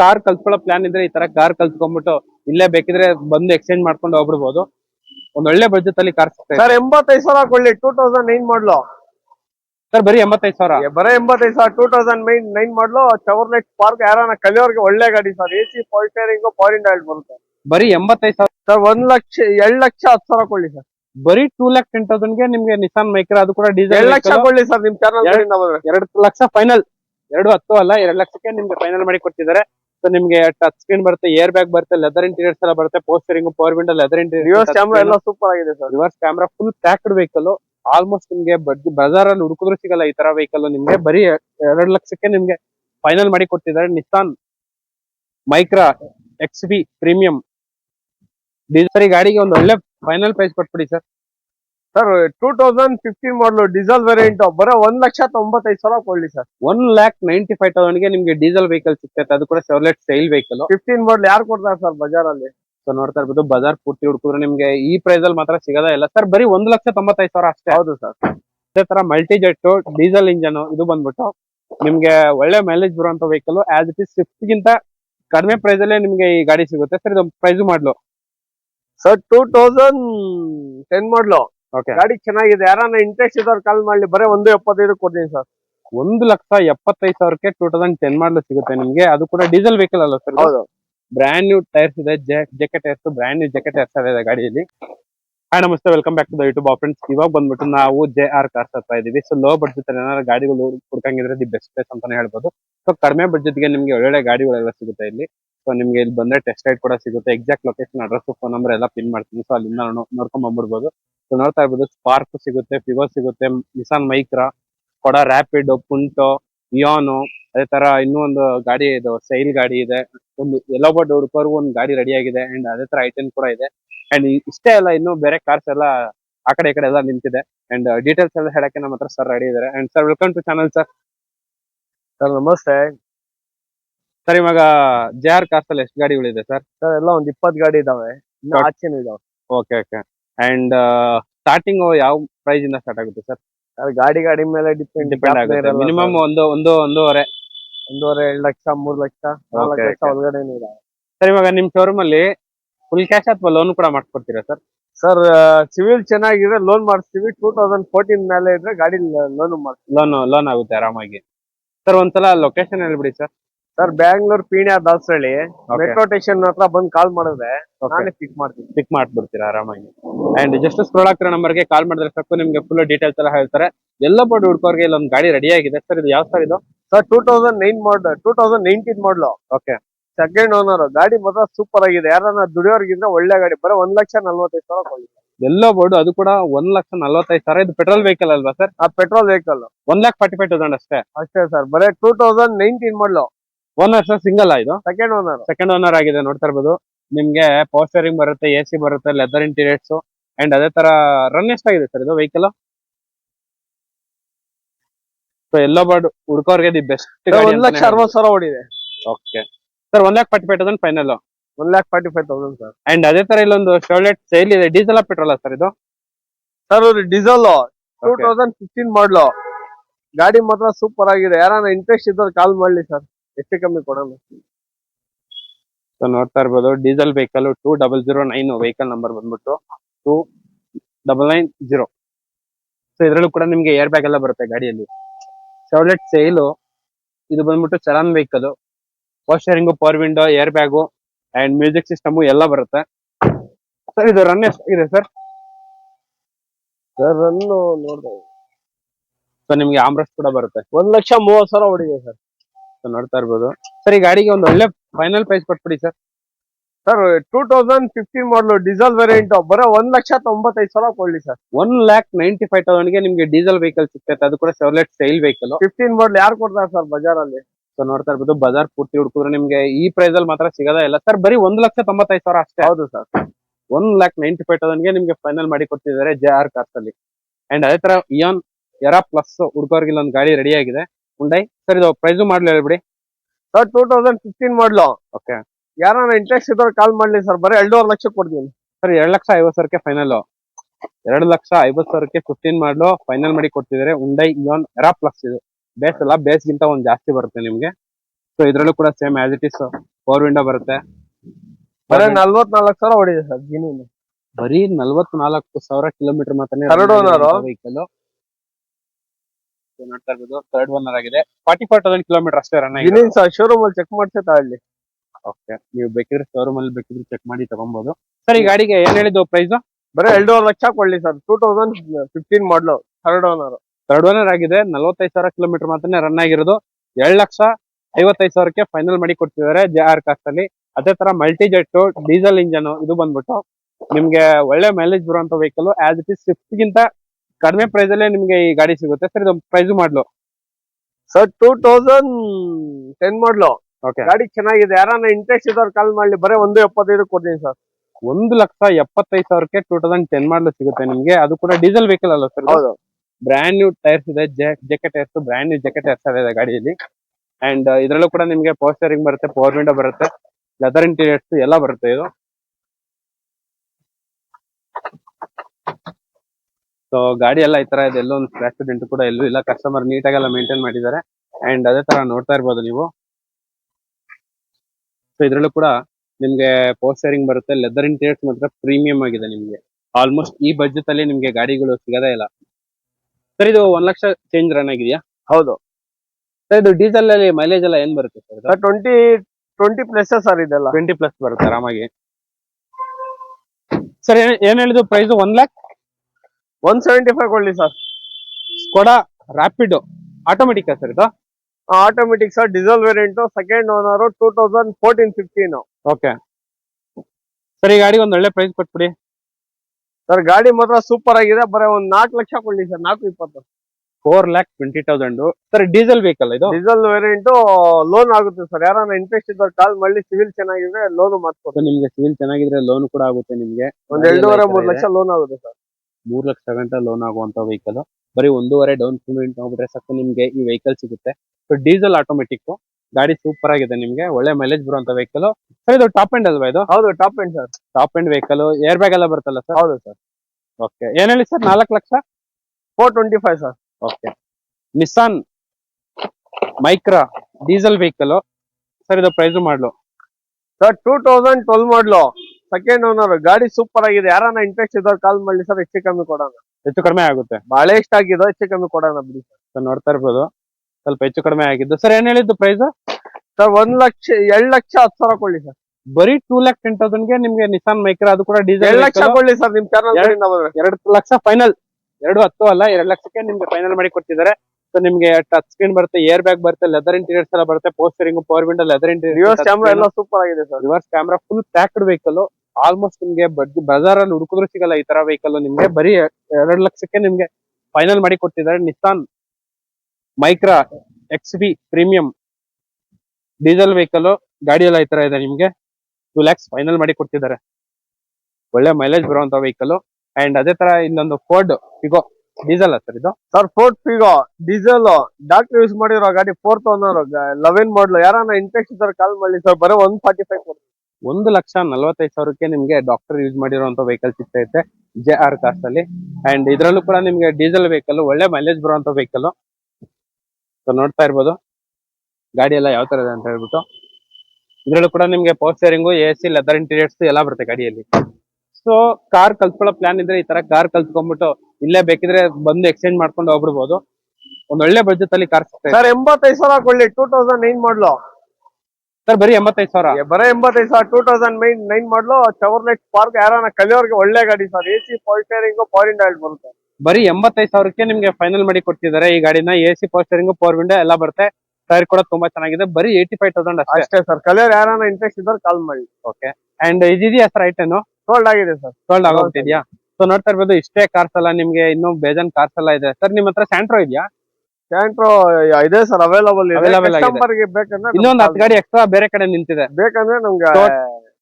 Car ಕಲ್ತ್ಕೊಳ್ಳೋ plan ಇದ್ರೆ ಈ ತರ ಕಾರ್ ಕಲ್ತ್ಕೊಂಡ್ಬಿಟ್ಟು ಇಲ್ಲೇ ಬೇಕಿದ್ರೆ ಬಂದು ಎಕ್ಸ್ಚೇಂಜ್ ಮಾಡ್ಕೊಂಡು ಹೋಗ್ಬಿಡ್ಬೋದು. ಒಂದ್ ಒಳ್ಳೆ ಬಜೆಟ್ ಅಲ್ಲಿ ಕಾರ್ ಸಿಗ್ತದೆ ಸರ್ ಎಂಬತ್ತೈದು ಸಾವಿರ ಕೊಳ್ಳಿ two thousand nine model? Sir ಬರೀ ಎಂಬತ್ತೈದು ಸಾವಿರ. ಬರೀ ಎಂಬತ್ತೈದು ಸಾವಿರ ಟೂ ತೌಸಂಡ್ ನೈನ್ ನೈನ್ ಮಾಡ್ಲು? ಚವರ್ಲೆಟ್ ಪಾರ್ಕ್ ಯಾರನ್ನ ಕಲಿಯೋರ್ಗೆ ಒಳ್ಳೆ ಗಾಡಿ sir. A C four steering power ಇಂಡಾ ಬರುತ್ತೆ. ಬರೀ ಎಂಬತ್ತೈದು ಸಾವಿರ. ಸರ್ ಒಂದ್ ಲಕ್ಷ ಎರಡ್ ಲಕ್ಷ ಹತ್ತು ಸಾವಿರ ಕೊಳ್ಳಿ ಸರ್. ಬರೀ ಟೂ ಲ್ಯಾಕ್ ಟೆನ್ ತೌಸಂಡ್ಗೆ ನಿಮ್ಗೆ ನಿಸಾನ್ ಮೈಕ್ರಾ ಅದು ಕೂಡ ಡೀಸೆಲ್ ಎರಡು ಲಕ್ಷ ಕೊಳ್ಳಿ ಸರ್ ನಿಮ್ ಚಾನಲ್ ಎರಡು ಲಕ್ಷ ಫೈನಲ್ ಎರಡು ಹತ್ತು ಅಲ್ಲ ಎರಡು ಲಕ್ಷಕ್ಕೆ ನಿಮ್ಗೆ ಫೈನಲ್ ಮಾಡಿ ಕೊಡ್ತಿದ್ದಾರೆ. ಸೊ ನಿಮ್ಗೆ ಟಚ್ ಸ್ಕ್ರೀನ್ ಬರುತ್ತೆ ಏರ್ ಬ್ಯಾಗ್ ಬರುತ್ತೆ ಲೆದರ್ ಇಂಟೀರಿಯರ್ಸ್ ಎಲ್ಲ ಬರುತ್ತೆ power steering power window leather reverse interior camera ಎಲ್ಲ ಸೂಪರ್ ಆಗಿದೆ sir reverse camera full packed vehicle almost ನಿಮ್ಗೆ ಬಜಾರ್ ಅಲ್ಲಿ ಹುಡುಕಿದ್ರು ಸಿಗಲ್ಲ ಈ ತರ ವೆಹಿಕಲ್ ನಿಮ್ಗೆ ಬರೀ ಎರಡು ಲಕ್ಷಕ್ಕೆ ನಿಮ್ಗೆ ಫೈನಲ್ ಮಾಡಿ ಕೊಟ್ಟಿದ್ದಾರೆ Nissan Micra X B premium diesel ಗಾಡಿಗೆ ಒಂದು ಒಳ್ಳೆ ಫೈನಲ್ ಪ್ರೈಸ್ ಕೊಟ್ಬಿಡಿ sir sir two thousand fifteen model diesel variant ಬರೋ ಒಂದ್ ಲಕ್ಷ ತೊಂಬತ್ತೈದು ಸಾವಿರ ಕೊಡ್ಲಿ sir one lakh ninety five ತೌಸಂಡ್ಗೆ ನಿಮ್ಗೆ ಡೀಸೆಲ್ ವೆಹಿಕಲ್ ಸಿಗ್ತೈತೆ. ಅದು ಕೂಡ Chevrolet style vehicle fifteen model ಯಾರು ಕೊಡ್ತಾರೆ ಸರ್ ಬಜಾರ್ ಅಲ್ಲಿ ಸೊ ನೋಡ್ತಾ ಇರ್ಬೋದು ಬಜಾರ್ ಪೂರ್ತಿ ಹುಡುಕಿದ್ರೆ ನಿಮ್ಗೆ ಈ ಪ್ರೈಸ್ ಅಲ್ಲಿ ಮಾತ್ರ ಸಿಗೋದೇ ಇಲ್ಲ. ಸರ್ ಬರೀ ಒಂದ್ ಲಕ್ಷ ತೊಂಬತ್ತೈದು ಸಾವಿರ ಅಷ್ಟೇ. ಹೌದು ಸರ್ ಅದೇ ತರ ಮಲ್ಟಿ ಜೆಟ್ ಡೀಸೆಲ್ ಇಂಜನ್ ಇದು ಬಂದ್ಬಿಟ್ಟು ನಿಮ್ಗೆ ಒಳ್ಳೆ ಮೈಲೇಜ್ ಬರುವಂತ vehicle as it is Swift ಗಿಂತ ಕಡಿಮೆ ಪ್ರೈಸ್ ಅಲ್ಲೇ ನಿಮ್ಗೆ ಈ ಗಾಡಿ ಸಿಗುತ್ತೆ. ಸರ್ ಇದು price ಮಾಡ್ಲು. Sir two thousand ten ಮಾಡಲು ಗಾಡಿ ಚೆನ್ನಾಗಿದೆ. ಯಾರನ್ನ ಇಂಟ್ರೆಸ್ಟ್ ಇದ್ದವ್ರು ಕಾಲ್ ಮಾಡ್ಲಿ. ಬರೀ ಒಂದು ಎಪ್ಪತ್ತೈದು ಕೊಡ್ತೀನಿ ಸರ್ ಒಂದು ಲಕ್ಷ ಎಪ್ಪತ್ತೈದು ಸಾವಿರಕ್ಕೆ ಟೂ ತೌಸಂಡ್ ಟೆನ್ ಮಾಡಲು ಸಿಗುತ್ತೆ ನಿಮ್ಗೆ. ಅದು ಕೂಡ ಡೀಸೆಲ್ ವೆಹಿಕಲ್ ಅಲ್ಲ ಸರ್ ಹೌದು. ಬ್ರ್ಯಾಂಡ್ ನ್ಯೂ ಟೈರ್ಸ್ ಇದೆ. JK tyres brand new JK tyres ಇದೆ ಗಾಡಿಯಲ್ಲಿ. ಹಾಯ್ ನಮಸ್ತೆ. Welcome back to the YouTube friends ಇವಾಗ ಬಂದ್ಬಿಟ್ಟು ನಾವು ಜೆ ಆರ್ ಕಾರ್ಸ್ ಹತ್ರ ಇದೀವಿ ಸೊ ಲೋ ಬಡ್ಜೆಟ್ ಏನಾದ್ರು ಗಾಡಿಗಳು ಹುಡ್ಕಂಗಿದ್ರೆ ದಿ ಬೆಸ್ಟ್ ಪ್ಲೇಸ್ ಅಂತಾನೆ ಹೇಳ್ಬೋದು. ಸೊ ಕಡಿಮೆ ಬಡ್ಜೆಟ್ಗೆ ನಿಮ್ಗೆ ಒಳ್ಳೆ ಗಾಡಿಗಳೆಲ್ಲ ಸಿಗುತ್ತೆ ಇಲ್ಲಿ. ಸೊ ನಿಮ್ಗೆ ಇಲ್ಲಿ ಬಂದ್ರೆ ಟೆಸ್ಟ್ ರೈಡ್ ಕೂಡ ಸಿಗುತ್ತೆ. Exact location address phone number ಎಲ್ಲ ಪಿನ್ ಮಾಡ್ತೀನಿ. ಸೊ ಅಲ್ಲಿಂದ ನೋಡ್ಕೊಂಡ್ ಬಂದ್ಬಿಡ್ಬೋದು. ನೋಡ್ತಾ ಇರ್ಬೋದು ಸ್ಪಾರ್ಕ್ ಸಿಗುತ್ತೆ ಫಿವರ್ ಸಿಗುತ್ತೆ Nissan Micra Skoda Rapid Punto Eon ಅದೇ ತರ ಇನ್ನೂ ಒಂದು ಗಾಡಿ ಇದು ಸೈಲ್ ಗಾಡಿ ಇದೆ. ಒಂದು ಎಲ್ಲೋ ಬೋರ್ಡ್ ಹುಡುಕೋರ್ಗು ಒಂದು ಗಾಡಿ ರೆಡಿ ಆಗಿದೆ ಅಂಡ್ ಅದೇ ತರ ಐಟನ್ ಕೂಡ ಇದೆ. ಅಂಡ್ ಇಷ್ಟೇ ಅಲ್ಲ ಇನ್ನು ಬೇರೆ ಕಾರ್ಸ್ ಎಲ್ಲ ಆ ಕಡೆ ಈ ಕಡೆ ಎಲ್ಲ ನಿಂತಿದೆ. ಅಂಡ್ ಡೀಟೇಲ್ಸ್ ಎಲ್ಲ ಹೇಳಕ್ಕೆ ನಮ್ಮ ಹತ್ರ ಸರ್ ರೆಡಿ ಇದಾರೆ. And sir welcome to channel sir sir ನಮಸ್ತೆ. ಸರ್ ಇವಾಗ ಜೆ ಆರ್ ಕಾರ್ಸ್ ಅಲ್ಲಿ ಎಷ್ಟು ಗಾಡಿಗಳಿದೆ ಸರ್ ಸರ್ ಎಲ್ಲ ಒಂದ್ ಇಪ್ಪತ್ತು ಗಾಡಿ ಇದಾವೆ. ಆಚೆನೂ ಇದಾವೆ. ಓಕೆ ಓಕೆ ಅಂಡ್ ಸ್ಟಾರ್ಟಿಂಗ್ ಯಾವ ಪ್ರೈಸ್ ಇಂದ ಸ್ಟಾರ್ಟ್ ಆಗುತ್ತೆ ಸರ್ ಗಾಡಿ ಗಾಡಿ ಮೇಲೆ ಡಿಪೆಂಡ್ ಡಿಪೆಂಡ್ ಆಗುತ್ತೆ. ಮಿನಿಮಮ್ ಒಂದು ಒಂದು ಒಂದೂವರೆ. ಒಂದೂವರೆ ಎರಡು ಲಕ್ಷ ಮೂರು ಲಕ್ಷ ನಾಲ್ಕು ಲಕ್ಷ ಒಳಗಡೆ ಸರ್ ಇವಾಗ ನಿಮ್ ಶೋರೂಮ್ ಅಲ್ಲಿ ಫುಲ್ ಕ್ಯಾಶ್ ಅಥವಾ ಲೋನ್ ಕೂಡ ಮಾಡ್ಕೊಡ್ತೀರಾ ಸರ್ ಸರ್ ಸಿವಿಲ್ ಚೆನ್ನಾಗಿದ್ರೆ ಲೋನ್ ಮಾಡಿಸ್ತೀವಿ. ಟೂ ತೌಸಂಡ್ ಫೋರ್ಟೀನ್ ಮೇಲೆ ಇದ್ರೆ ಗಾಡಿ ಲೋನ್ ಮಾಡ್ತೀವಿ. ಲೋನ್ ಲೋನ್ ಆಗುತ್ತೆ ಆರಾಮಾಗಿ. ಸರ್ ಒಂದ್ಸಲ ಲೊಕೇಶನ್ ಹೇಳ್ಬಿಡಿ sir sir Bangalore Peenya Dasarahalli Okay. Metro station ಹತ್ರ ಬಂದು ಕಾಲ್ ಮಾಡಿದ್ರೆ ನಾನೇ ಪಿಕ್ ಮಾಡ್ತೀನಿ. ಪಿಕ್ ಮಾಡ್ಬಿಡ್ತೀರಾ ಆರಾಮಾಗಿ. ಅಂಡ್ ಜಸ್ಟ್ ಸ್ಕ್ರೋಲ್ ಆಗ್ತಿರೋ ನಂಬರ್ಗೆ ಕಾಲ್ ಮಾಡಿದ್ರೆ ಸಾಕು ನಿಮ್ಗೆ ಫುಲ್ ಡೀಟೇಲ್ಸ್ ಎಲ್ಲ ಹೇಳ್ತಾರೆ. ಎಲ್ಲ ಬೋರ್ಡ್ ಹುಡ್ಕೋರ್ಗೆ ಇಲ್ಲೊಂದು ಗಾಡಿ ರೆಡಿ ಆಗಿದೆ. ಸರ್ ಇದು ಯಾವ ಸರ್ ಇದು? Sir two thousand nine model two thousand nineteen model okay second owner ಗಾಡಿ ಮಾತ್ರ ಸೂಪರ್ ಆಗಿದೆ. ಯಾರನ್ನ ದುಡಿಯೋರ್ಗಿದ್ರೆ ಒಳ್ಳೆ ಗಾಡಿ. ಬರೋ ಒಂದ್ ಲಕ್ಷ ನಲ್ವತ್ತೈದು ಸಾವಿರ ಕೊಡಿ ಎಲ್ಲ ಬೋರ್ಡ್ ಅದು ಕೂಡ ಒಂದ್ ಲಕ್ಷ ನಲ್ವತ್ತೈದು ಸಾವಿರ. ಇದು ಪೆಟ್ರೋಲ್ ವೆಹಿಕಲ್ ಅಲ್ವಾ ಸರ್ ಆ petrol vehicle one lakh forty five thousand ಅಷ್ಟೇ. ಅಷ್ಟೇ ಸರ್ ಬರೀ two thousand nineteen model owner sir single ಇದು? ಸೆಕೆಂಡ್ ಓನರ್ ಸೆಕೆಂಡ್ ಓನರ್ ಆಗಿದೆ ನೋಡ್ತಾ ಇರ್ಬೋದು. ನಿಮ್ಗೆ ಪೋಸ್ಟರಿಂಗ್ ಬರುತ್ತೆ ಎ ಸಿ ಬರುತ್ತೆ ಲೆದರ್ ಇಂಟೀರಿಯರ್ಸ್ ಅಂಡ್ ಅದೇ ತರ ರನ್ ಎಷ್ಟಾಗಿದೆ ಸರ್ ಇದು ವೆಹಿಕಲ್ ಸೊ ಎಲ್ಲೋ ಬರ್ಡ್ ಹುಡ್ಕೋರ್ಗೆ ದಿ ಬೆಸ್ಟ್ ಒಂದ್ ಲಕ್ಷ ಅರವತ್ತು ಸಾವಿರ ಓಡಿದೆ. Okay sir one lakh forty five thousand final one lakh forty five thousand sir and ಅದೇ ತರ ಇಲ್ಲೊಂದು ಶೋಲೆಟ್ ಸೇಲ್ ಇದೆ ಡೀಸೆಲ್ ಪೆಟ್ರೋಲ್ ಸರ್ ಇದು? Sir diesel two. Thousand fifteen model ಗಾಡಿ ಮಾತ್ರ ಸೂಪರ್ ಆಗಿದೆ. ಯಾರನ್ನ ಇಂಟ್ರೆಸ್ಟ್ ಇದ್ದವ್ರು ಕಾಲ್ ಮಾಡ್ಲಿ ಸರ್ ಹೆಚ್ಚು ಕಮ್ಮಿ ಕೊಡೋಣ ಸೊ ನೋಡ್ತಾ ಇರ್ಬೋದು diesel vehicle two double zero nine vehicle number ಬಂದ್ಬಿಟ್ಟು two double nine zero. So ಇದರಲ್ಲೂ ಕೂಡ ನಿಮಗೆ ಏರ್ ಬ್ಯಾಗ್ ಎಲ್ಲ ಬರುತ್ತೆ ಗಾಡಿಯಲ್ಲಿ. ಸೌಲೆಟ್ ಸೇಲು ಇದು ಬಂದ್ಬಿಟ್ಟು challan vehicle ಪೋಸ್ಟರಿಂಗು power window air bag and music system ಎಲ್ಲ ಬರುತ್ತೆ. ಸರ್ ಇದು ರನ್ ಎಷ್ಟಾಗಿದೆ ಸರ್ ಸರ್ ರನ್ನು ನೋಡ್ಬೋದು ಸೊ ನಿಮ್ಗೆ ಆಮ್ರಸ್ ಕೂಡ ಬರುತ್ತೆ. ಒಂದ್ ಲಕ್ಷ ಮೂವತ್ ಸಾವಿರ ಹೊಡಿದೆ ಸರ್ ನೋಡ್ತಾ ಇರ್ಬೋದು. ಸರ್ ಈ ಗಾಡಿಗೆ ಒಂದು ಒಳ್ಳೆ ಫೈನಲ್ ಪ್ರೈಸ್ ಕೊಟ್ಬಿಡಿ sir. Sir two thousand fifteen model diesel variant ಬರೋ ಒಂದ್ ಲಕ್ಷ ತೊಂಬತ್ತೈದು ಸಾವಿರ ಕೊಡ್ಲಿ sir. One lakh ninety five ತೌಸಂಡ್ಗೆ ನಿಮ್ಗೆ ಡೀಸೆಲ್ ವೆಹಿಕಲ್ ಸಿಗ್ತೈತೆ. ಅದು ಕೂಡ Chevrolet style vehicle fifteen model ಯಾರು ಕೊಡ್ತಾರೆ ಸರ್ ಬಜಾರ್ ಅಲ್ಲಿ ಸೊ ನೋಡ್ತಾ ಇರ್ಬೋದು ಬಜಾರ್ ಪೂರ್ತಿ ಹುಡುಕಿದ್ರೆ ನಿಮ್ಗೆ ಈ ಪ್ರೈಸ್ ಅಲ್ಲಿ ಮಾತ್ರ ಸಿಗದ ಇಲ್ಲ. ಸರ್ ಬರೀ ಒಂದ್ ಲಕ್ಷ ತೊಂಬತ್ತೈದು ಸಾವಿರ ಅಷ್ಟೇ. ಹೌದು sir. One lakh ninety five ತೌಸಂಡ್ಗೆ ನಿಮ್ಗೆ ಫೈನಲ್ ಮಾಡಿ ಕೊಡ್ತಿದ್ದಾರೆ ಜೆ ಆರ್ ಕಾರ್ಸ್ ಅಲ್ಲಿ. ಅಂಡ್ ಅದೇ ತರ ಇಯಾನ್ ಎರಾ ಪ್ಲಸ್ ಹುಡುಗರಿಗೆ ಇಲ್ಲೊಂದು ಗಾಡಿ ರೆಡಿ ಆಗಿದೆ. ಉಂಡೈ ಸರ್ ಇದು ಪ್ರೈಸು ಮಾಡ್ಲಿ ಹೇಳ್ಬಿಡಿ. Sir two thousand fifteen model okay ಯಾರನ್ನ ಇಂಟ್ರೆಸ್ಟ್ ಇದ್ದವ್ರು ಕಾಲ್ ಮಾಡ್ಲಿ ಸರ್ ಬರೀ ಎರಡೂವರೆ ಲಕ್ಷ ಕೊಡ್ತೀನಿ. ಸರ್ ಎರಡು ಲಕ್ಷ ಐವತ್ತು ಸಾವಿರಕ್ಕೆ ಫೈನಲ್ ಎರಡು ಲಕ್ಷ ಐವತ್ತು ಸಾವಿರಕ್ಕೆ ಫಿಫ್ಟೀನ್ ಮಾಡ್ಲು ಫೈನಲ್ ಮಾಡಿ ಕೊಡ್ತಿದ್ರೆ ಉಂಡೈ ಇಯಾನ್ ಎರಾ ಪ್ಲಸ್ ಇದು. ಬೇಸ್ ಅಲ್ಲ ಬೇಸ್ ಗಿಂತ ಒಂದ್ ಜಾಸ್ತಿ ಬರುತ್ತೆ ನಿಮಗೆ. ಸೊ ಇದ್ರಲ್ಲೂ ಕೂಡ same as it is four window ಬರುತ್ತೆ. ಬರೀ ನಲ್ವತ್ನಾಲ್ಕು ಸಾವಿರ ಹೊಡಿದೆ ಸರ್ ಜೀನಿ ಬರೀ ನಲ್ವತ್ನಾಲ್ಕು ಸಾವಿರ ಕಿಲೋಮೀಟರ್ ಮಾತ್ರ. ವೆಹಿಕಲ್ ನೋಡ್ತಾ ಇರ್ಬೋದು. ಥರ್ಡ್ ಓನರ್ ಆಗಿದೆ. ಫಾರ್ಟಿ ಫೋರ್ ತೌಸಂಡ್ ಕಿಲೋಮೀಟರ್ ಅಷ್ಟೇ ರನ್ ಆಗಿದೆ. ಸರ್ ಶೋರೂಮ್ ಅಲ್ಲಿ ಚೆಕ್ ಮಾಡ್ಸೇ ಅಲ್ಲಿ? ಓಕೆ ನೀವು ಬೇಕಿದ್ರೆ ಶೋರೂಮ್ ಅಲ್ಲಿ ಬೇಕಿದ್ರೆ ಚೆಕ್ ಮಾಡಿ ತಗೊಬಹುದು ಸರ್ ಈ ಗಾಡಿಗೆ ಏನ್ ಹೇಳಿದ್ದು ಪ್ರೈಸ್ ಬರೀ ಎರಡೂವರೆ ಲಕ್ಷ ಕೊಡ್ಲಿ sir. Two thousand fifteen model third owner third owner ಆಗಿದೆ. ನಲವತ್ತೈದು ಸಾವಿರ ಕಿಲೋಮೀಟರ್ ಮಾತ್ರ ರನ್ ಆಗಿರೋದು. ಎರಡು ಲಕ್ಷ ಐವತ್ತೈದು ಸಾವಿರಕ್ಕೆ ಫೈನಲ್ ಮಾಡಿ ಕೊಡ್ತಿದ್ದಾರೆ ಜೆ ಆರ್ ಕಾಸ್ಟ್ ಅಲ್ಲಿ. ಅದೇ ತರ ಮಲ್ಟಿ ಜೆಟ್ ಡೀಸೆಲ್ ಇಂಜನ್ ಇದು ಬಂದ್ಬಿಟ್ಟು ನಿಮ್ಗೆ ಒಳ್ಳೆ ಮೈಲೇಜ್ ಬರುವಂತ vehicle as it is Swift ಗಿಂತ ಕಡಿಮೆ ಪ್ರೈಸ್ ಅಲ್ಲೇ ನಿಮ್ಗೆ ಈ ಗಾಡಿ ಸಿಗುತ್ತೆ. ಸರ್ ಇದು price model. Sir two thousand ten model. Okay ಗಾಡಿ ಚೆನ್ನಾಗಿದೆ. ಯಾರನ್ನ ಇಂಟ್ರೆಸ್ಟ್ ಇದ್ದವ್ರು ಕಾಲ್ ಮಾಡ್ಲಿ ಬರೀ ಒಂದು ಎಪ್ಪತ್ತೈದು ಕೊಡ್ತೀನಿ ಸರ್ ಒಂದು ಲಕ್ಷ ಎಪ್ಪತ್ತೈದು ಸಾವಿರಕ್ಕೆ ಟೂ ತೌಸಂಡ್ ಟೆನ್ ಮಾಡ್ಲು ಸಿಗುತ್ತೆ ನಿಮ್ಗೆ. ಅದು ಕೂಡ ಡೀಸೆಲ್ ವೆಹಿಕಲ್ ಅಲ್ಲ ಸರ್ ಹೌದು. ಬ್ರ್ಯಾಂಡ್ ನ್ಯೂ ಟೈರ್ಸ್ ಇದೆ. JK tyres brand new JK tyres ಇದೆ ಗಾಡಿಯಲ್ಲಿ. ಅಂಡ್ ಇದ್ರಲ್ಲೂ ಕೂಡ ನಿಮ್ಗೆ ಪೋಸ್ಟರಿಂಗ್ ಬರುತ್ತೆ ಪವರ್ ವಿಂಡೋ ಬರುತ್ತೆ ಲೆದರ್ ಇಂಟೀರಿಯರ್ಸ್ ಎಲ್ಲ ಬರುತ್ತೆ ಇದು. ಸೊ ಗಾಡಿ ಎಲ್ಲ ಈ ತರ ಇದೆ. ಎಲ್ಲೋ ಒಂದು ಸ್ಕ್ರಾಚ್ ಡೆಂಟ್ ಕೂಡ ಎಲ್ಲೂ ಇಲ್ಲ. ಕಸ್ಟಮರ್ ನೀಟಾಗೆಲ್ಲ ಮೇಂಟೈನ್ ಮಾಡಿದ್ದಾರೆ. ಅಂಡ್ ಅದೇ ತರ ನೋಡ್ತಾ ಇರ್ಬೋದು ನೀವು. ಸೊ ಇದ್ರಲ್ಲೂ ಕೂಡ ನಿಮ್ಗೆ ಶೇರಿಂಗ್ ಬರುತ್ತೆ. ಲೆದರ್ ಇಂಟೀರಿಯರ್ಸ್ ಮಾತ್ರ ಪ್ರೀಮಿಯಂ ಆಗಿದೆ ನಿಮ್ಗೆ. ಆಲ್ಮೋಸ್ಟ್ ಈ ಬಜೆಟ್ ಅಲ್ಲಿ ನಿಮ್ಗೆ ಗಾಡಿಗಳು ಸಿಗದೇ ಇಲ್ಲ. ಸರ್ ಇದು ಒಂದ್ ಲಕ್ಷ ಚೇಂಜ್ ರನ್ ಆಗಿದೆಯಾ? ಹೌದು. ಸರ್ ಇದು ಡೀಸೆಲ್ ಅಲ್ಲಿ ಮೈಲೇಜ್ ಎಲ್ಲ ಏನ್ ಬರುತ್ತೆ sir sir twenty twenty plus sir ಇದೆಲ್ಲ. ಟ್ವೆಂಟಿ ಪ್ಲಸ್ ಬರುತ್ತೆ ಆರಾಮಾಗಿ. ಸರ್ ಏನ್ ಹೇಳಿದ್ರು price one lakh one seventy five ಕೊಡ್ಲಿ sir Skoda Rapid automatic sir ಇದು? Automatic sir diesel variant second owner two thousand fourteen fifteen okay sir ಈ ಗಾಡಿ ಒಂದ್ ಒಳ್ಳೆ ಪ್ರೈಸ್ ಕೊಟ್ಬಿಡಿ. ಸರ್ ಗಾಡಿ ಮಾತ್ರ ಸೂಪರ್ ಆಗಿದೆ ಬರೀ ಒಂದ್ ನಾಲ್ಕು ಲಕ್ಷ ಕೊಡ್ಲಿ ಸರ್ ನಾಲ್ಕು ಇಪ್ಪತ್ತು. Four lakh twenty thousand sir diesel vehicle ಇದು? ಡೀಸೆಲ್ ವೇರಿಯಂಟ್ ಲೋನ್ ಆಗುತ್ತೆ ಸರ್ ಯಾರನ್ನ ಇಂಟ್ರೆಸ್ಟ್ ಇದ್ದವ್ರು ಕಾಲ್ ಮಾಡಿ ಸಿವಿಲ್ ಚೆನ್ನಾಗಿದ್ರೆ ಲೋನ್ ಮಾಡ್ಕೊಡ್ತೀವಿ So ನಿಮ್ಗೆ ಸಿವಿಲ್ ಚೆನ್ನಾಗಿದ್ರೆ ಲೋನ್ ಕೂಡ ಆಗುತ್ತೆ ನಿಮ್ಗೆ. ಒಂದ್ ಎರಡೂವರೆ ಮೂರ್ ಲಕ್ಷ ಲೋನ್ ಆಗುತ್ತೆ ಸರ್ ಮೂರ್ ಲಕ್ಷ ಗಂಟ ಲೋನ್ ಆಗುವಂತ ವೆಹಿಕಲ್ ಬರೀ ಒಂದೂವರೆ ಡೌನ್ ಪೇಮೆಂಟ್ ಹೋಗ್ಬಿಟ್ರೆ ಸಾಕು ನಿಮ್ಗೆ ಈ ವೆಹಿಕಲ್ ಸಿಗುತ್ತೆ. ಸೊ ಡೀಸೆಲ್ ಆಟೋಮೆಟಿಕ್ ಗಾಡಿ ಸೂಪರ್ ಆಗಿದೆ ನಿಮ್ಗೆ ಒಳ್ಳೆ ಮೈಲೇಜ್ ಬರುವಂತ ವೆಹಿಕಲ್ ಸರ್ ಇದು ಟಾಪ್ ಎಂಡ್ ಅಲ್ವಾ ಇದು? ಹೌದು top end sir top end vehicle air bag ಎಲ್ಲ ಬರ್ತಲ್ಲ ಸರ್ ಹೌದು ಸರ್ ಓಕೆ ಏನ್ ಹೇಳಿ ಸರ್ ನಾಲ್ಕು lakh? Four twenty five sir okay Nissan Micra diesel vehicle sir ಇದು price model. Sir two thousand twelve model. Second owner ಗಾಡಿ super ಆಗಿದೆ. ಯಾರನ್ನ ಇಂಟ್ರೆಸ್ಟ್ ಇದ್ದವ್ರು ಕಾಲ್ ಮಾಡಿ ಸರ್ ಹೆಚ್ಚು ಕಮ್ಮಿ ಕೊಡೋಣ. ಹೆಚ್ಚು ಕಡಿಮೆ ಆಗುತ್ತೆ. ಬಹಳ ಇಷ್ಟ ಆಗಿದೆ ಹೆಚ್ಚು ಕಮ್ಮಿ ಕೊಡೋಣ ಬಿಡಿ ಸರ್ ನೋಡ್ತಾ ಇರ್ಬೋದು. ಸ್ವಲ್ಪ ಹೆಚ್ಚು ಕಡಿಮೆ ಆಗಿದ್ದು. ಸರ್ ಏನ್ ಹೇಳಿದ್ದು ಪ್ರೈಸ್ ಸರ್ ಒಂದ್ ಲಕ್ಷ ಎರಡ್ ಲಕ್ಷ ಹತ್ತು ಸಾವಿರ ಕೊಡ್ಲಿ ಸರ್ ಬರೀ ಟೂ ಲ್ಯಾಕ್ ಟೆನ್ ತೌಸಂಡ್ಗೆ ನಿಮ್ಗೆ ನಿಸಾನ್ ಮೈಕ್ರಾ ಅದು ಕೂಡ ಡೀಸೆಲ್ ಎರಡ್ ಲಕ್ಷ ಕೊಡ್ಲಿ ಸರ್ ನಿಮ್ ಚಾನಲ್ ಎರಡು ಲಕ್ಷ ಫೈನಲ್ ಎರಡು ಹತ್ತು ಅಲ್ಲ ಎರಡು ಲಕ್ಷಕ್ಕೆ ನಿಮ್ಗೆ ಫೈನಲ್ ಮಾಡಿ ಕೊಡ್ತಿದ್ದಾರೆ. ಸೊ ನಿಮ್ಗೆ ಟಚ್ ಸ್ಕ್ರೀನ್ ಬರುತ್ತೆ ಏರ್ ಬ್ಯಾಗ್ ಬರುತ್ತೆ ಲೆದರ್ ಇಂಟೀರಿಯರ್ಸ್ ಎಲ್ಲ ಬರುತ್ತೆ power steering power window leather reverse interiors camera ಎಲ್ಲ ಸೂಪರ್ ಆಗಿದೆ sir reverse camera full packed vehicle almost ನಿಮ್ಗೆ ಬಜಾರ್ ಅಲ್ಲಿ ಹುಡುಕಿದ್ರು ಸಿಗಲ್ಲ ಈ ತರ ವೆಹಿಕಲ್ ನಿಮ್ಗೆ ಬರೀ ಎರಡು ಲಕ್ಷಕ್ಕೆ ನಿಮ್ಗೆ ಫೈನಲ್ ಮಾಡಿ ಕೊಟ್ಟಿದ್ದಾರೆ Nissan Micra X B premium diesel vehicle ಗಾಡಿ ಎಲ್ಲ ಈ ತರ ಇದೆ ನಿಮ್ಗೆ ಟೂ ಲ್ಯಾಕ್ಸ್ ಫೈನಲ್ ಮಾಡಿ ಕೊಟ್ಟಿದ್ದಾರೆ. ಒಳ್ಳೆ ಮೈಲೇಜ್ ಬರುವಂತ ವೆಹಿಕಲ್ ಅಂಡ್ ಅದೇ ತರ ಇನ್ನೊಂದು ಫೋರ್ಡ್ ಫಿಗೋ ಡೀಸೆಲ್ ಸರ್ ಇದು? Sir Ford Figo diesel doctor use ಮಾಡಿರೋ ಗಾಡಿ ಫೋರ್ ಓನರ್ ಲೆವೆನ್ ಮಾಡ್ಲು ಯಾರನ್ನ ಇಂಟ್ರೆಸ್ಟ್ ಸರ್ ಕಾಲ್ ಮಾಡಿ ಸರ್ ಬರೋ ಒಂದ್ ಫಾರ್ಟಿ ಫೈವ್ ಒಂದು ಲಕ್ಷ ನಲ್ವತ್ತೈದು ಸಾವಿರಕ್ಕೆ ನಿಮ್ಗೆ ಡಾಕ್ಟರ್ ಯೂಸ್ ಮಾಡಿರುವಂತ ವೆಹಿಕಲ್ ಸಿಗ್ತೈತೆ ಜೆ ಆರ್ ಕಾಸ್ಟ್ ಅಲ್ಲಿ. ಅಂಡ್ ಇದ್ರಲ್ಲೂ ಕೂಡ ನಿಮ್ಗೆ ಡೀಸೆಲ್ ವೆಹಿಕಲ್ ಒಳ್ಳೆ ಮೈಲೇಜ್ ಬರುವಂತ ವೆಹಿಕಲ್ ಸೊ ನೋಡ್ತಾ ಇರ್ಬೋದು. ಗಾಡಿ ಎಲ್ಲ ಯಾವ ತರ ಇದೆ ಅಂತ ಹೇಳ್ಬಿಟ್ಟು. ಇದ್ರಲ್ಲೂ ಕೂಡ ನಿಮ್ಗೆ power steering A C leather interiors ಎಲ್ಲ ಬರುತ್ತೆ ಗಾಡಿಯಲ್ಲಿ. ಸೊ ಕಾರ್ ಕಲ್ತ್ಕೊಳ್ಳೋ ಪ್ಲಾನ್ ಇದ್ರೆ ಈ ತರ ಕಾರ್ ಕಲ್ತ್ಕೊಂಡ್ಬಿಟ್ಟು ಇಲ್ಲೇ ಬೇಕಿದ್ರೆ ಬಂದು ಎಕ್ಸ್ಚೇಂಜ್ ಮಾಡ್ಕೊಂಡು ಹೋಗ್ಬಿಡ್ಬೋದು. ಒಂದ್ ಒಳ್ಳೆ ಬಜೆಟ್ ಅಲ್ಲಿ ಕಾರ್ ಸಿಗ್ತದೆ ಸರ್ ಎಂಬತ್ತೈದು ಸಾವಿರ ಕೊಡ್ಲಿ ಟೂ ತೌಸಂಡ್ ನೈನ್ ಮಾಡ್ಲು. ಸರ್ ಬರೀ ಎಂಬತ್ತೈದು ಸಾವಿರ? ಬರೀ ಎಂಬತ್ತೈದು ಸಾವಿರ ಟೂ ತೌಸಂಡ್ ನೈನ್ ನೈನ್ ಮಾಡ್ಲು. ಚವರ್ಲೆಟ್ ಪಾರ್ಕ್ ಯಾರನ್ನ ಕಲಿಯೋರ್ಗೆ ಒಳ್ಳೆ ಗಾಡಿ sir. A C power steering power ಇಂಡ ಬರುತ್ತೆ. ಬರೀ ಎಂಬತ್ತೈದು ಸಾವಿರಕ್ಕೆ ನಿಮ್ಗೆ ಫೈನಲ್ ಮಾಡಿ ಕೊಡ್ತಿದ್ದಾರೆ ಈ ಗಾಡಿನ. A C power steering power window ಎಲ್ಲ ಬರುತ್ತೆ. ಟೈರ್ ಕೂಡ ತುಂಬಾ ಚೆನ್ನಾಗಿದೆ. ಬರೀ ಏಯ್ಟಿ ಫೈವ್ ತೌಸಂಡ್ ಅಷ್ಟೇ. ಅಷ್ಟೇ ಸರ್. ಕಲಿಯೋರ್ ಯಾರನ್ನ ಇಂಟ್ರೆಸ್ಟ್ ಇದ್ದಾರೆ ಕಾಲ್ ಮಾಡಿ. ಓಕೆ ಅಂಡ್ ಇದಿದೆಯಾ ಸರ್ ಐಟನ್ ಸೋಲ್ಡ್ ಆಗಿದೆ ಸರ್. ಸೋಲ್ಡ್ ಆಗೋಗ್ತಿದ್ಯಾ? ಸೊ ನೋಡ್ತಾ ಇರ್ಬೋದು ಇಷ್ಟೇ ಕಾರ್ಸ್ ಎಲ್ಲ ನಿಮ್ಗೆ ಇನ್ನೂ ಬೇಜಾನ್ ಕಾರ್ಸ್ ಎಲ್ಲ ಇದೆ. ಸರ್ ನಿಮ್ ಹತ್ರ ಸ್ಯಾಂಟ್ರೋ ಇದೆಯಾ? ಸ್ಯಾಂಟ್ರೋ ಇದೆ ಸರ್ ಅವೈಲಬಲ್ ಇದೆ. Available ಆಗಿದೆ. ಗೆ ಬೇಕಂದ್ರೆ ಇನ್ನೊಂದು ಹತ್ತು ಗಾಡಿ ಎಕ್ಸ್ಟ್ರಾ ಬೇರೆ ಕಡೆ ನಿಂತಿದೆ. ಬೇಕಂದ್ರೆ ನಮ್ಗೆ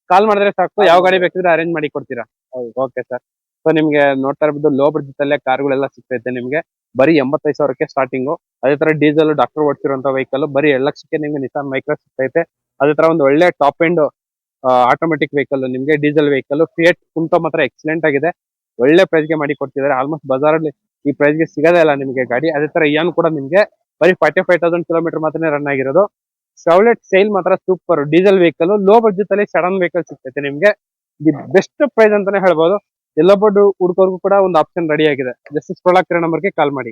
ಕಾಲ್ ಮಾಡಿದ್ರೆ ಸಾಕು. ಯಾವ ಗಾಡಿ ಬೇಕಿದ್ರೆ ಅರೇಂಜ್ ಮಾಡಿ ಕೊಡ್ತೀರಾ? ಓಕೆ ಸರ್ ಸೊ ನಿಮ್ಗೆ ನೋಡ್ತಾ ಇರ್ಬೋದು ಲೋ ಬಡ್ಜೆಟ್ ಅಲ್ಲೇ ಕಾರ್ಗಳೆಲ್ಲ ಸಿಗ್ತೈತೆ ನಿಮ್ಗೆ. ಬರೀ ಎಂಬತ್ತೈದು ಸಾವಿರಕ್ಕೆ ಸ್ಟಾರ್ಟಿಂಗು ಅದೇ ತರ ಡೀಸೆಲ್ ಡಾಕ್ಟರ್ ಓಡಿಸಿರುವಂತ ವೆಹಿಕಲ್ ಬರೀ ಎರಡು ಲಕ್ಷಕ್ಕೆ ನಿಮ್ಗೆ ನಿಸಾನ್ ಮೈಕ್ರೋ ಸಿಗ್ತೈತೆ ಅದೇ ತರ ಒಂದು ಒಳ್ಳೆ ಟಾಪ್ ಎಂಡ್ ಆಟೋಮೆಟಿಕ್ ವೆಹಿಕಲ್ ನಿಮ್ಗೆ ಡೀಸೆಲ್ ವೆಹಿಕಲ್ ಫಿಯಟ್ ಕುಂಟೋ ಮಾತ್ರ ಎಕ್ಸಲೆಂಟ್ ಆಗಿದೆ. ಒಳ್ಳೆ ಪ್ರೈಸ್ಗೆ ಮಾಡಿ ಕೊಡ್ತಿದ್ದಾರೆ ಆಲ್ಮೋಸ್ಟ್ ಬಜಾರ್ ಅಲ್ಲಿ ಈ ಪ್ರೈಸ್ಗೆ ಸಿಗೋದೇ ಇಲ್ಲ ನಿಮಗೆ ಗಾಡಿ. ಅದೇ ತರ ಇಯಾನ್ ಕೂಡ ನಿಮಗೆ ಬರೀ ಫಾರ್ಟಿ ಫೈವ್ ತೌಸಂಡ್ ಕಿಲೋಮೀಟರ್ ಮಾತ್ರ ರನ್ ಆಗಿರೋದು. ಸೌಲೆಟ್ ಸೇಲ್ ಮಾತ್ರ super diesel vehicle low budget ಅಲ್ಲಿ ಸಡನ್ ವೆಹಿಕಲ್ ಸಿಗ್ತೈತೆ ನಿಮ್ಗೆ. ದಿ ಬೆಸ್ಟ್ ಪ್ರೈಸ್ ಅಂತಾನೆ ಹೇಳ್ಬೋದು. ಎಲ್ಲ ಹುಡುಗರಿಗೂ ಕೂಡ ಒಂದು ಆಪ್ಷನ್ ರೆಡಿ ಆಗಿದೆ. ಜಸ್ಟ್ ಸ್ಕ್ರೋಲ್ ಆಗ್ತಿರೋ ನಂಬರ್ಗೆ ಕಾಲ್ ಮಾಡಿ.